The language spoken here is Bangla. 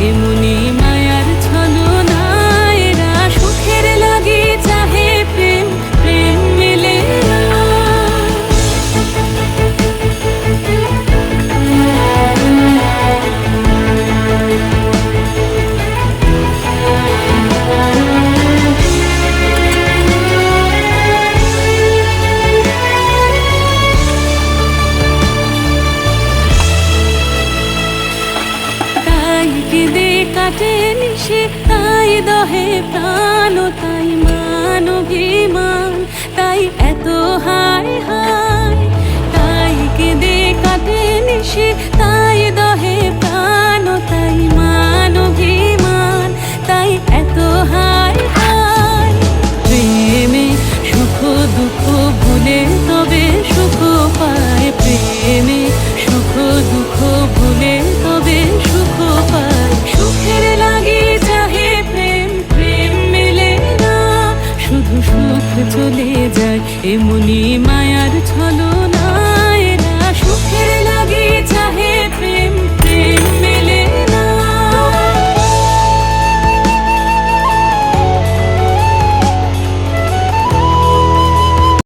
যায় কেঁদে কাটে নিশে তাই দহে প্রাণ তাই মানবিমান। তাই এত হায় হায়, তাই কেঁদে কাটে নিশে তাই দহে প্রাণ তাই মানবিমান। তাই এত হায় হায়, প্রেমে সুখ দুঃখ ভুলে তবে সুখ পায় প্রেমে। প্রেম মেলে